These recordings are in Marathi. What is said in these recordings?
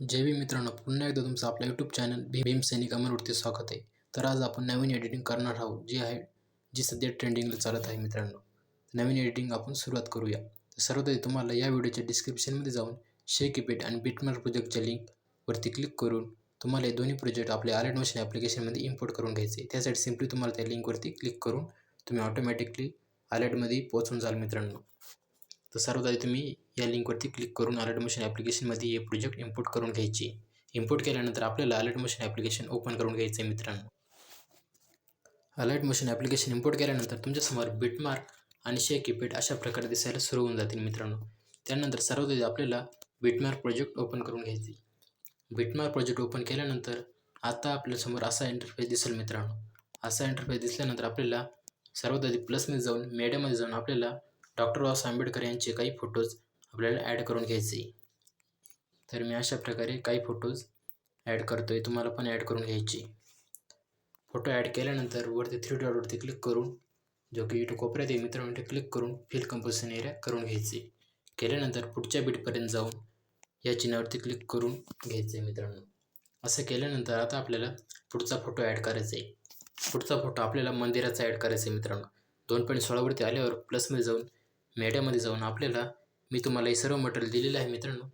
जय भीम मित्रांनो पुन्हा एकदा तुमचं आपलं यूट्यूब चॅनल भी भीम सैनिक अमरवरती स्वागत आहे. तर आज आपण नवीन एडिटिंग करणार आहोत जी आहे जी सध्या ट्रेंडिंगला चालत आहे मित्रांनो. नवीन एडिटिंग आपण सुरुवात करूया. तर सर्वप्रथम तुम्हाला या व्हिडिओच्या डिस्क्रिप्शनमध्ये जाऊन शेक इफेक्ट आणि बिटमर प्रोजेक्टच्या लिंकवरती क्लिक करून तुम्हाला हे दोन्ही प्रोजेक्ट आपल्या आलेट मशीन ॲप्लिकेशनमध्ये इम्पोर्ट करून घ्यायचे त्यासाठी सिम्पली तुम्हाला त्या लिंकवरती क्लिक करून तुम्ही ऑटोमॅटिकली आलेटमध्ये पोहोचून जाल मित्रांनो. तर सर्वात आधी तुम्ही या लिंकवरती क्लिक करून अलर्ट मशीन ॲप्लिकेशनमध्ये हे प्रोजेक्ट इम्पोर्ट करून घ्यायची. इम्पोर्ट केल्यानंतर आपल्याला अलर्ट मोशन ॲप्लिकेशन ओपन करून घ्यायचं आहे मित्रांनो. अलर्ट मोशन ॲप्लिकेशन इम्पोर्ट केल्यानंतर तुमच्यासमोर बिटमार्क आणि शेक कीपॅड अशा प्रकारे दिसायला सुरू होऊन जातील मित्रांनो. त्यानंतर सर्वात आधी आपल्याला बिटमार्क प्रोजेक्ट ओपन करून घ्यायचे बिटमार्क प्रोजेक्ट ओपन केल्यानंतर आता आपल्यासमोर असा इंटरफेस दिसेल मित्रांनो. असा इंटरफेस दिसल्यानंतर आपल्याला सर्वात आधी प्लसमध्ये जाऊन मीडियामध्ये जाऊन आपल्याला डॉक्टर बाबासाहेब आंबेडकर यांचे काही फोटोज आपल्याला ॲड करून घ्यायचे. तर मी अशा प्रकारे काही फोटोज ॲड करतो आहे तुम्हाला पण ॲड करून घ्यायचे. फोटो ॲड केल्यानंतर वरती थ्री डॉटवरती क्लिक करून जो की इथं कोपऱ्यात आहे मित्रांनो क्लिक करून फिल कंपोजिशन एरिया करून घ्यायचे. केल्यानंतर पुढच्या बीटपर्यंत जाऊन या चिन्हावरती क्लिक करून घ्यायचे मित्रांनो. असं केल्यानंतर आता आपल्याला पुढचा फोटो ॲड करायचा आहे. पुढचा फोटो आपल्याला मंदिराचा ॲड करायचा आहे मित्रांनो. दोन पॉईंट सोळावरती आल्यावर प्लसमध्ये जाऊन मेड्यामध्ये जाऊन आपल्याला मी तुम्हाला हे सर्व मटेरियल दिलेलं आहे मित्रांनो.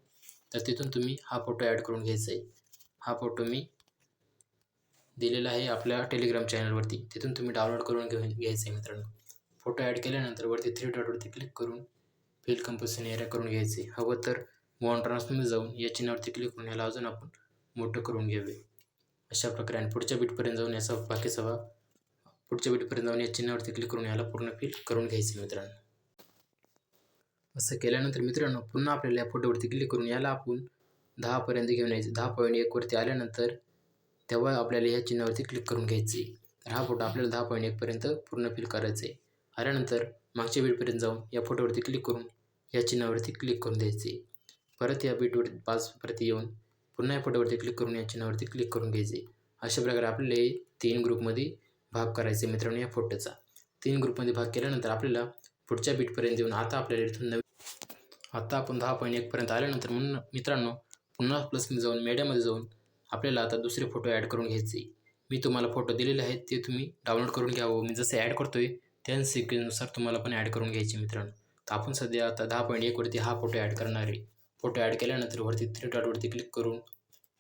तर तिथून तुम्ही हा फोटो ॲड करून घ्यायचा आहे. हा फोटो मी दिलेला आहे आपल्या टेलिग्राम चॅनलवरती तिथून तुम्ही डाउनलोड करून घेऊन घ्यायचं आहे मित्रांनो. फोटो ॲड केल्यानंतर वरती थ्री डॉटवरती क्लिक करून फिल कंपोजिशन एरिया करून घ्यायचे हवं तर वॉन ट्रान्समध्ये जाऊन या चिन्हावरती क्लिक करून याला अजून आपण मोठं करून घ्यावे. अशा प्रकारे आणि पुढच्या बीटपर्यंत जाऊन याचा बाकीचा भाग पुढच्या बीटपर्यंत जाऊन या चिन्हावरती क्लिक करून याला पूर्ण फिल करून घ्यायचे मित्रांनो. असं केल्यानंतर मित्रांनो पुन्हा आपल्याला या फोटोवरती क्लिक करून याला आपण दहापर्यंत घेऊन यायचं. दहा पॉईंट एकवरती आल्यानंतर तेव्हा आपल्याला या चिन्हावरती क्लिक करून घ्यायचे तर हा फोटो आपल्याला दहा पॉईंट एकपर्यंत पूर्ण फिल करायचा आहे आल्यानंतर मागच्या बीटपर्यंत जाऊन या फोटोवरती क्लिक करून या चिन्हावरती क्लिक करून द्यायचे परत या बीटवरती पाच परत येऊन पुन्हा या फोटोवरती क्लिक करून या चिन्हावरती क्लिक करून घ्यायचे अशा प्रकारे आपल्याला तीन ग्रुपमध्ये भाग करायचे मित्रांनो या फोटोचा तीन ग्रुपमध्ये भाग केल्यानंतर आपल्याला पुढच्या बीटपर्यंत येऊन आता आपल्याला इथून नवीन आता आपण दहा पॉईंट एकपर्यंत आल्यानंतर म्हणून मित्रांनो पुन्हा प्लसमध्ये जाऊन मीडियामध्ये जाऊन आपल्याला आता दुसरे फोटो ॲड करून घ्यायचे. मी तुम्हाला फोटो दिलेले आहेत ते तुम्ही डाउनलोड करून घ्यावं मी जसे ॲड करतो आहे त्या सिक्वेन्सनुसार तुम्हाला पण ॲड करून घ्यायचे मित्रांनो. तर आपण सध्या आता दहा पॉईंट एकवरती हा फोटो ॲड करणार आहे. फोटो ॲड केल्यानंतर वरती थ्री डॉटवरती क्लिक करून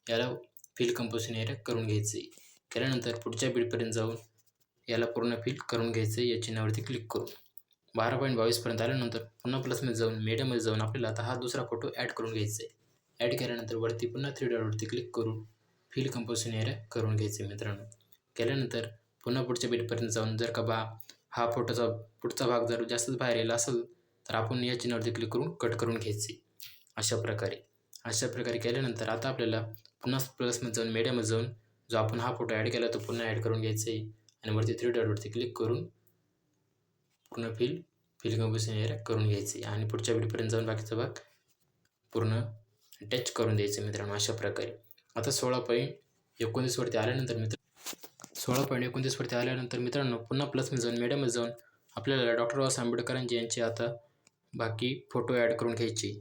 याला फिल कंपोजिशन एरिया करून घ्यायचे. केल्यानंतर पुढच्या बीडपर्यंत जाऊन याला पूर्ण फिल करून घ्यायचं या चिन्हावरती क्लिक करून. बारा पॉईंट बावीसपर्यंत आल्यानंतर पुन्हा प्लसमध्ये जाऊन मीडियममध्ये जाऊन आपल्याला आता हा दुसरा फोटो ॲड करून घ्यायचा आहे ॲड केल्यानंतर वरती पुन्हा थ्री डॉटवरती क्लिक करून फील कंपोजिशन एरिया करून घ्यायचे मित्रांनो. केल्यानंतर पुन्हा पुढच्या बीटपर्यंत जाऊन जर का बा हा फोटोचा पुढचा भाग जर जास्तच बाहेर येला असेल तर आपण या चिन्हावरती क्लिक करून कट करून घ्यायचे अशा प्रकारे. अशा प्रकारे केल्यानंतर आता आपल्याला पुन्हा प्लसमध्ये जाऊन मीडियममध्ये जाऊन जो आपण हा फोटो ॲड केला तो पुन्हा ॲड करून घ्यायचा आहे आणि वरती थ्री डॉटवरती क्लिक करून पूर्ण फील फिल कंपोजिशन एरिया करून घ्यायची. आणि पुढच्या बीटपर्यंत जाऊन बाकीचा भाग पूर्ण टच करून द्यायचं मित्रांनो अशा प्रकारे. आता सोळा पॉईंट एकोणतीसवरती आल्यानंतर मित्र सोळा पॉईंट एकोणतीसवरती आल्यानंतर मित्रांनो पुन्हा प्लसमध्ये जाऊन मीडियममध्ये जाऊन आपल्याला डॉक्टर बाबासाहेब आंबेडकरांचे यांचे आता बाकी फोटो ॲड करून घ्यायचे.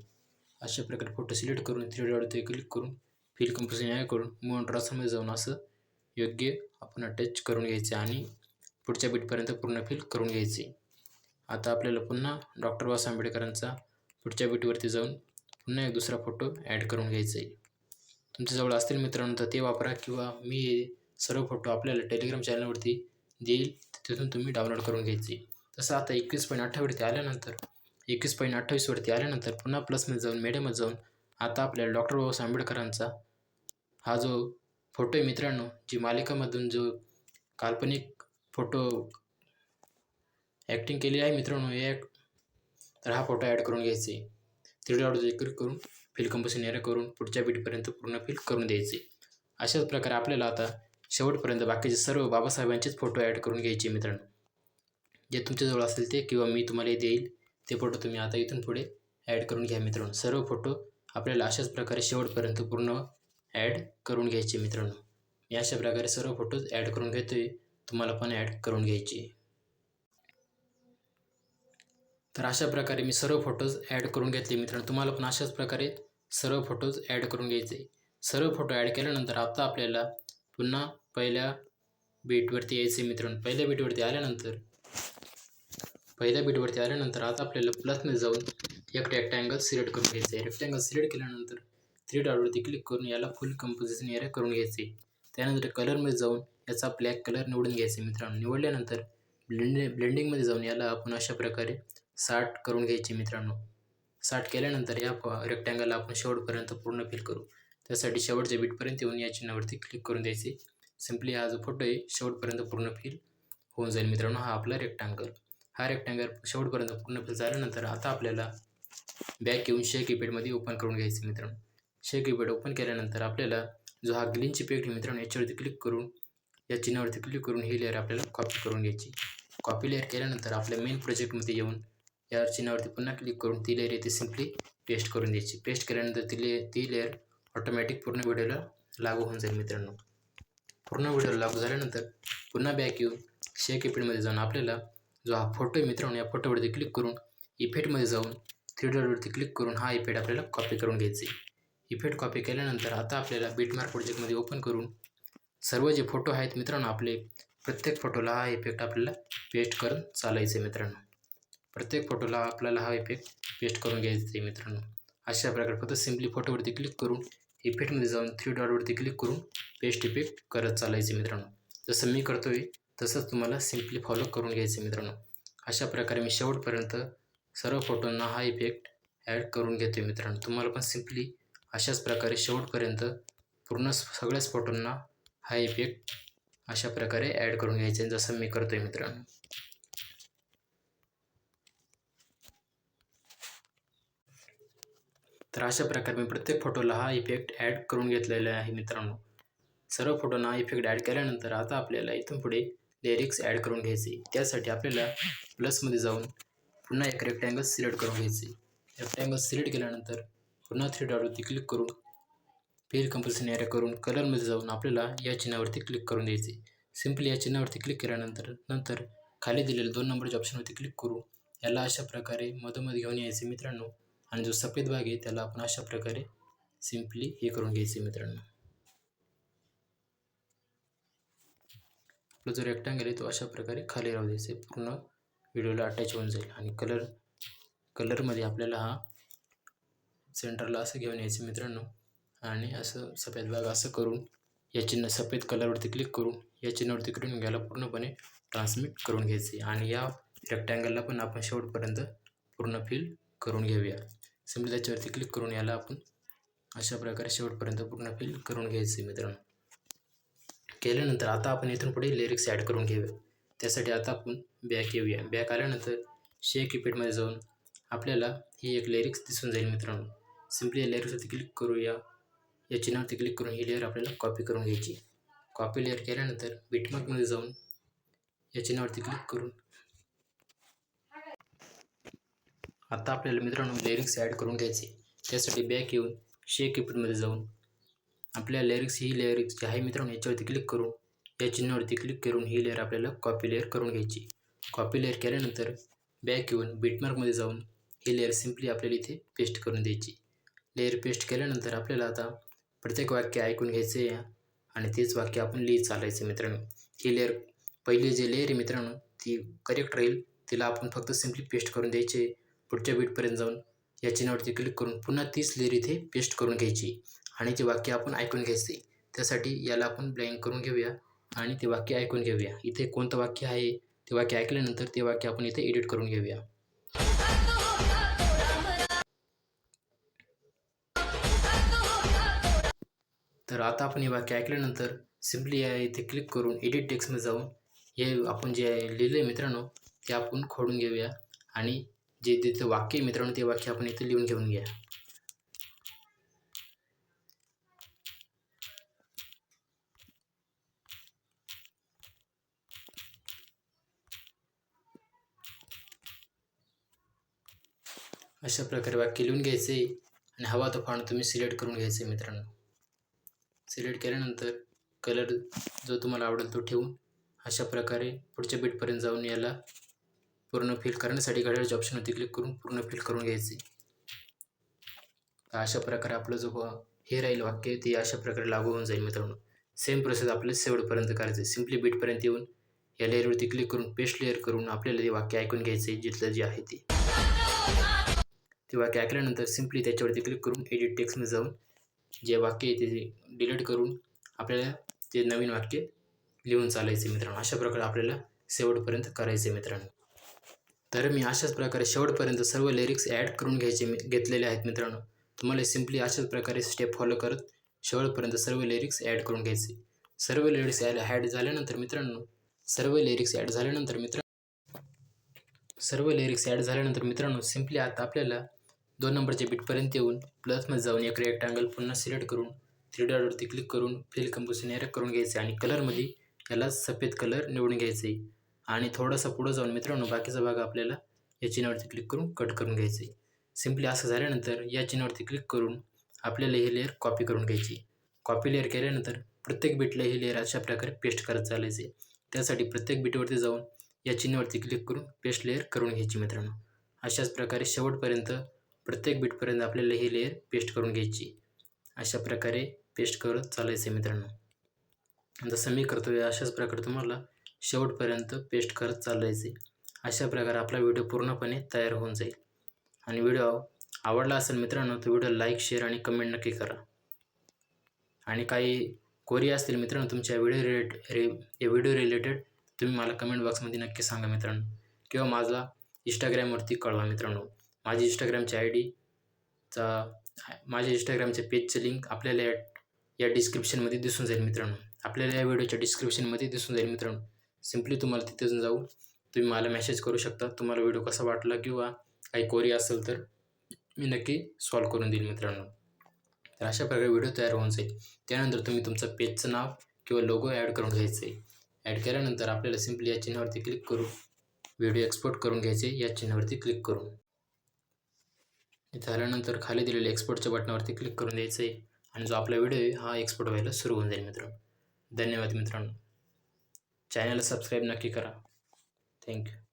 अशा प्रकारे फोटो सिलेक्ट करून थ्री डॉटवरती क्लिक करून फिल कंपोजिशन ॲड करून मूव ट्रान्सफरमध्ये जाऊन असं योग्य आपण टच करून घ्यायचे. आणि पुढच्या बीटपर्यंत पूर्ण फील करून घ्यायचे. आता आपल्याला पुन्हा डॉक्टर बाबासाहेब आंबेडकरांचा पुढच्या बीटवरती जाऊन पुन्हा एक दुसरा फोटो ॲड करून घ्यायचा आहे. तुमच्याजवळ असतील मित्रांनो तर ते वापरा किंवा मी सर्व फोटो आपल्याला टेलिग्राम चॅनलवरती देईल तिथून तुम्ही डाउनलोड करून घ्यायचे. तसं आता एकवीस पॉईंट अठ्ठावीसवरती आल्यानंतर एकवीस पॉईंट अठ्ठावीसवरती आल्यानंतर पुन्हा प्लसमध्ये जाऊन मीडियममध्ये जाऊन आता आपल्याला डॉक्टर बाबासाहेब आंबेडकरांचा हा जो फोटो आहे मित्रांनो जी मालिकामधून जो काल्पनिक फोटो ॲक्टिंग केली आहे मित्रांनो एक. तर हा फोटो ॲड करून घ्यायचे. थ्री डॉट क्लिक करून फिल कंपोजिशन एरिया करून पुढच्या बीटपर्यंत पूर्ण फिल करून द्यायचे. अशाच प्रकारे आपल्याला आता शेवटपर्यंत बाकीचे सर्व बाबासाहेबांचेच फोटो ॲड करून घ्यायचे मित्रांनो. जे तुमच्याजवळ असेल ते किंवा मी तुम्हाला देईल ते फोटो तुम्ही आता इथून पुढे ॲड करून घ्या मित्रांनो. सर्व फोटो आपल्याला अशाच प्रकारे शेवटपर्यंत पूर्ण ॲड करून घ्यायचे मित्रांनो. मी अशा प्रकारे सर्व फोटोज ॲड करून घेतो आहे तुम्हाला पण ॲड करून घ्यायचे तर अशा प्रकारे मी सर्व फोटोज ॲड करून घेतले मित्रांनो. तुम्हाला पण अशाच प्रकारे सर्व फोटोज ॲड करून घ्यायचे. सर्व फोटो ॲड केल्यानंतर आता आपल्याला पुन्हा पहिल्या बीटवरती यायचे मित्रांनो. पहिल्या बीटवरती आल्यानंतर पहिल्या बीटवरती आल्यानंतर आता आपल्याला प्लसने जाऊन एक रेक्टँगल सिलेक्ट करून घ्यायचं आहे रेक्टँगल सिलेक्ट केल्यानंतर थ्री डॉटवरती क्लिक करून याला फुल कंपोजिशन एरिया करून घ्यायचे त्यानंतर कलरमध्ये जाऊन याचा ब्लॅक कलर निवडून घ्यायचे मित्रांनो. निवडल्यानंतर ब्लेंड ब्लेंडिंगमध्ये जाऊन याला आपण अशा प्रकारे साठ करून घ्यायचे मित्रांनो. साठ केल्यानंतर या रेक्टँगलला आपण शेवटपर्यंत पूर्ण फिल करू. त्यासाठी शेवटच्या बीटपर्यंत येऊन या चिन्हावरती क्लिक करून द्यायचे. सिम्पली हा जो फोटो आहे शेवटपर्यंत पूर्ण फिल होऊन जाईल मित्रांनो हा आपला रेक्टँगल हा रेक्टँगल शेवटपर्यंत पूर्ण फिल झाल्यानंतर आता आपल्याला बॅक येऊन शे कीपॅडमध्ये ओपन करून घ्यायचे मित्रांनो. शे कीपॅड ओपन केल्यानंतर आपल्याला जो हा ग्रीनची पेट आहे मित्रांनो याच्यावरती क्लिक करून या चिन्हावरती क्लिक करून ही लेअर आपल्याला कॉपी करून घ्यायची. कॉपी लेअर केल्यानंतर आपल्या मेन प्रोजेक्टमध्ये येऊन या चिन्हावरती पुन्हा क्लिक करून ती लेअर येथे सिम्पली पेस्ट करून द्यायची. पेस्ट केल्यानंतर ती ले ती लेअर ऑटोमॅटिक पूर्ण व्हिडिओला लागू होऊन जाईल मित्रांनो. पूर्ण व्हिडिओला लागू झाल्यानंतर पुन्हा बॅक येऊन शेक इफेक्टमध्ये जाऊन आपल्याला जो हा फोटो आहे मित्रांनो या फोटोवरती क्लिक करून इफेक्टमध्ये जाऊन थ्री डॉटवरती क्लिक करून हा इफेक्ट आपल्याला कॉपी करून घ्यायचे. इफेक्ट कॉपी केल्यानंतर आता आपल्याला बीटमार्क प्रोजेक्टमध्ये ओपन करून सर्व जे फोटो आहेत मित्रांनो आपले प्रत्येक फोटोला हा इफेक्ट आपल्याला पेस्ट करून चालायचं आहे मित्रांनो. प्रत्येक फोटोला आपल्याला हा इफेक्ट पेस्ट करून घ्यायचा आहे मित्रांनो. अशा प्रकारे फक्त सिम्पली फोटोवरती क्लिक करून इफेक्टमध्ये जाऊन थ्री डॉटवरती क्लिक करून पेस्ट इफेक्ट करत चालायचे मित्रांनो. जसं मी करतो आहे तसंच तुम्हाला सिम्पली फॉलो करून घ्यायचं मित्रांनो. अशा प्रकारे मी शेवटपर्यंत सर्व फोटोंना हा इफेक्ट ॲड करून घेतो आहे मित्रांनो. तुम्हाला पण सिम्पली अशाच प्रकारे शेवटपर्यंत पूर्ण सगळ्याच फोटोंना हा इफेक्ट अशा प्रकारे ॲड करून घ्यायचे जसं मी करतो आहे मित्रांनो. तर अशा प्रकारे मी प्रत्येक फोटोला हा इफेक्ट ॲड करून घेतलेला आहे मित्रांनो. सर्व फोटोंना इफेक्ट ॲड केल्यानंतर आता आपल्याला इथून पुढे लिरिक्स ॲड करून घ्यायचे. त्यासाठी आपल्याला प्लसमध्ये जाऊन पुन्हा एक रेक्टँगल सिलेक्ट करून घ्यायचे. रेक्टँगल सिलेक्ट केल्यानंतर पुन्हा थ्री डॉटवरती क्लिक करून पेल कंपल्सरी ॲड करून कलरमध्ये जाऊन आपल्याला या चिन्हावरती क्लिक करून द्यायचे. सिम्पली या चिन्हावरती क्लिक केल्यानंतर नंतर खाली दिलेल्या दोन नंबरच्या ऑप्शनवरती क्लिक करू याला अशा प्रकारे मधोमध घेऊन यायचे मित्रांनो. आणि जो सफेद भाग आहे त्याला आपण अशा प्रकारे सिम्पली हे करून घ्यायचे मित्रांनो. आपला जो रेक्टँगल आहे तो अशा प्रकारे खाली राहू द्यायचं पूर्ण व्हिडिओला अटॅच होऊन जाईल. आणि कलर कलरमध्ये आपल्याला हा सेंटरला असं घेऊन यायचं मित्रांनो. आणि असं सफेद भाग असं करून या चिन्ह सफेद कलरवरती क्लिक करून या चिन्हावरती करून घ्यायला पूर्णपणे ट्रान्समिट करून घ्यायचे आणि या रेक्टँगलला पण आपण शेवटपर्यंत पूर्ण फिल करून घेऊया. सिम्पली त्याच्यावरती क्लिक करून याला आपण अशा प्रकारे शेवटपर्यंत पूर्ण फिल करून घ्यायचे मित्रांनो. केल्यानंतर आता आपण इथून पुढे लिरिक्स ॲड करून घेऊया. त्यासाठी आता आपण बॅक येऊया. बॅक आल्यानंतर शे इफेक्टमध्ये जाऊन आपल्याला ही एक लिरिक्स दिसून जाईल मित्रांनो. सिम्पली या लेअरवरती क्लिक करूया. या चिन्हावरती क्लिक करून ही लेअर आपल्याला कॉपी करून घ्यायची. कॉपी लेअर केल्यानंतर बिटमार्कमध्ये जाऊन या चिन्हावरती क्लिक करून आता आपल्याला मित्रांनो लिरिक्स ॲड करून घ्यायचे. त्यासाठी बॅक येऊन शेक इफेक्टमध्ये जाऊन आपल्या लिरिक्स ही लिरिक्स जी आहे मित्रांनो याच्यावरती क्लिक करून या चिन्हावरती क्लिक करून ही लेअर आपल्याला कॉपी लेअर करून घ्यायची. कॉपी लेअर केल्यानंतर बॅक येऊन बीटमार्कमध्ये जाऊन ही लेअर सिम्पली आपल्याला इथे पेस्ट करून द्यायची. लेअर पेस्ट केल्यानंतर आपल्याला आता प्रत्येक वाक्य ऐकून घ्यायचे आहे आणि तेच वाक्य आपण लिहित चालायचं मित्रांनो. ही लेअर पहिली जे लेअर आहे मित्रांनो ती करेक्ट राहील तिला आपण फक्त सिम्पली पेस्ट करून द्यायचे. पुढच्या बीटपर्यंत जाऊन या चिन्हावरती क्लिक करून पुन्हा तीच लेअर इथे पेस्ट करून घ्यायची. आणि ते वाक्य आपण ऐकून घ्यायचे. त्यासाठी याला आपण ब्लँक करून घेऊया आणि ते वाक्य ऐकून घेऊया. इथे कोणतं वाक्य आहे? ते वाक्य ऐकल्यानंतर ते वाक्य आपण इथे एडिट करून घेऊया. तर आता आपण हे वाक्य ऐकल्यानंतर सिम्पली या इथे क्लिक करून एडिट टेक्स्टमध्ये जाऊन हे आपण जे लिहिलं आहे मित्रांनो ते आपण खोडून घेऊया. आणि जे तिथं वाक्य आहे मित्रांनो ते वाक्य आपण इथे लिहून घेऊन घ्या. अशा प्रकारे वाक्य लिहून घ्यायचे आणि हवा तो फॉन्ट तुम्ही सिलेक्ट करून घ्यायचे मित्रांनो. सिलेक्ट केल्यानंतर कलर जो तुम्हाला आवडेल तो ठेवून अशा प्रकारे पुढच्या बीटपर्यंत जाऊन याला पूर्ण फिल करण्यासाठी घड्याळचे ऑप्शन होते. क्लिक करून पूर्ण फिल करून घ्यायचे. अशा प्रकारे आपलं जो हे राहील वाक्य ते अशा प्रकारे लागू होऊन जाईल मित्रांनो. सेम प्रोसेस आपल्याला शेवटपर्यंत करायचं आहे. सिम्पली बीटपर्यंत येऊन या लेअरवरती क्लिक करून पेस्ट लेअर करून आपल्याला ते वाक्य ऐकून घ्यायचं जिथलं जे आहे ते. ते वाक्य ऐकल्यानंतर सिम्पली त्याच्यावरती क्लिक करून एडिट टेक्स्टमध्ये जाऊन जे वाक्य आहे ते डिलीट करून आपल्याला ते नवीन वाक्य लिहून चालायचे मित्रांनो. अशा प्रकारे आपल्याला शेवटपर्यंत करायचे मित्रांनो. तर मी अशाच प्रकारे शेवटपर्यंत सर्व लिरिक्स ॲड करून घ्यायचे मी घेतलेले आहेत मित्रांनो. तुम्हाला सिम्पली अशाच प्रकारे स्टेप फॉलो करत शेवटपर्यंत सर्व लिरिक्स ॲड करून घ्यायचे. सर्व लिरिक्स ॲड ॲड झाल्यानंतर मित्रांनो सर्व लिरिक्स ॲड झाल्यानंतर मित्रांनो सर्व लिरिक्स ॲड झाल्यानंतर मित्रांनो सिम्पली आता आपल्याला दोन नंबरच्या बीटपर्यंत येऊन प्लसमध्ये जाऊन एक रेक्टँगल पुन्हा सिलेक्ट करून थ्री डॉटवरती क्लिक करून फिल कंपोजिशन एरक करून घ्यायचे आणि कलरमध्ये याला सफेद कलर निवडून घ्यायचे. आणि थोडासा पुढं जाऊन मित्रांनो बाकीचा भाग आपल्याला या चिन्हावरती क्लिक करून कट करून घ्यायचे सिम्पली असं झाल्यानंतर या चिन्हावरती क्लिक करून आपल्याला ही लेअर कॉपी करून घ्यायची. कॉपी लेअर केल्यानंतर प्रत्येक बीटला ही लेअर अशा प्रकारे पेस्ट करत चालायचे त्यासाठी प्रत्येक बीटवरती जाऊन या चिन्हावरती क्लिक करून पेस्ट लेअर करून घ्यायची मित्रांनो. अशाच प्रकारे शेवटपर्यंत प्रत्येक बीटपर्यंत आपल्याला ही लेअर पेस्ट करून घ्यायची. अशा प्रकारे पेस्ट करत चालायचे मित्रांनो. जसं मी करतो आहे अशाच प्रकारे तुम्हाला शेवटपर्यंत पेस्ट करत चालायचे. अशा प्रकारे आपला व्हिडिओ पूर्णपणे तयार होऊन जाईल. आणि व्हिडिओ आवडला असेल मित्रांनो तर व्हिडिओ लाईक शेअर आणि कमेंट नक्की करा. आणि काही कोरी असतील मित्रांनो तुमच्या व्हिडिओ रिलेट रे या व्हिडिओ रिलेटेड तुम्ही मला कमेंट बॉक्समध्ये नक्की सांगा मित्रांनो. किंवा माझा इंस्टाग्रामवरती कळवा मित्रांनो. माझी इंस्टाग्रामची आय डीचा माझ्या इंस्टाग्रामच्या पेजचं लिंक आपल्याला या या डिस्क्रिप्शनमध्ये दिसून जाईल मित्रांनो. आपल्याला या व्हिडिओच्या डिस्क्रिप्शनमध्ये दिसून जाईल मित्रांनो. सिम्पली तुम्हाला तिथेच जाऊ. तुम्ही मला मेसेज करू शकता. तुम्हाला व्हिडिओ कसा वाटला किंवा काही कोरी असेल तर मी नक्की सॉल्व करून देईल मित्रांनो. तर अशा प्रकारे व्हिडिओ तयार होऊन जाईल. त्यानंतर तुम्ही तुमचं पेजचं नाव किंवा लोगो ॲड करून घ्यायचं आहे. ॲड केल्यानंतर आपल्याला सिम्पली या चिन्हावरती क्लिक करू. व्हिडिओ एक्सपोर्ट करून घ्यायचे या चिन्हावरती क्लिक करून झाल्यानंतर आल्यानंतर खाली दिलेल्या एक्सपोर्टच्या बटनावरती क्लिक करून द्यायचं आहे. आणि जो आपला व्हिडिओ आहे हा एक्सपोर्ट व्हायला सुरू होऊन जाईल मित्रांनो. धन्यवाद मित्रांनो. चॅनलला सबस्क्राईब नक्की करा. थँक्यू